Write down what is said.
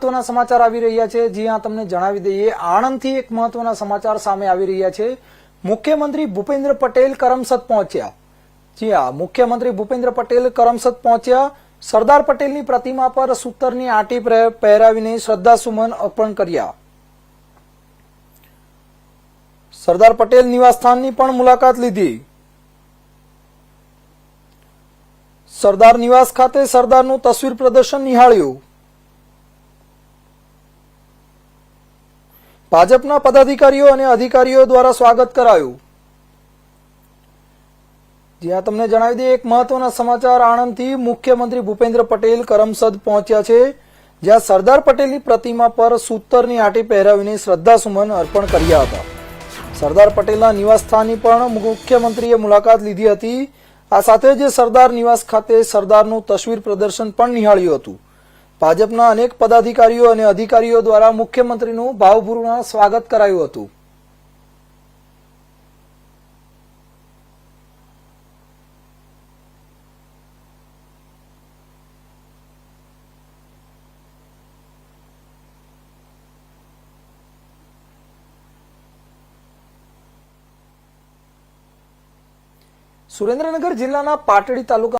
મહત્વના સમાચાર આવી રહ્યા છે. જ્યાં તમને જણાવી દઈએ, આણંદથી એક મહત્વના સમાચાર સામે આવી રહ્યા છે. મુખ્યમંત્રી ભૂપેન્દ્ર પટેલ કરમસદ પહોંચ્યા. જી હા, મુખ્યમંત્રી ભૂપેન્દ્ર પટેલ કરમસદ પહોંચ્યા. સરદાર પટેલની પ્રતિમા પર સૂતરની આંટી પહે- પહેરાવીને શ્રદ્ધાસુમન અર્પણ કર્યા. સરદાર પટેલ નિવાસસ્થાનની પણ મુલાકાત લીધી. સરદાર નિવાસ ખાતે સરદારનું તસવીર પ્રદર્શન નિહાળ્યું. ભાજપના પદાધિકારીઓ અને અધિકારીઓ દ્વારા સ્વાગત કરાયું. જ્યાં તમને જણાવી દઈએ, એક મહત્વના સમાચાર આણંદથી મુખ્યમંત્રી ભૂપેન્દ્ર પટેલ કરમસદ પહોંચ્યા છે, જ્યાં સરદાર પટેલની પ્રતિમા પર સૂતરની આટી પહેરાવીને શ્રદ્ધાસુમન અર્પણ કર્યા હતા. સરદાર પટેલના નિવાસસ્થાનની પણ મુખ્યમંત્રીએ મુલાકાત લીધી હતી. આ સાથે જ સરદાર નિવાસ ખાતે સરદારનું તસવીર પ્રદર્શન પણ નિહાળ્યું હતું. ભાજપના અનેક પદાધિકારીઓ અને અધિકારીઓ દ્વારા મુખ્યમંત્રીનું ભાવપૂર્ણ સ્વાગત કરાયું હતું. સુરેન્દ્રનગર જિલ્લાના પાટડી તાલુકા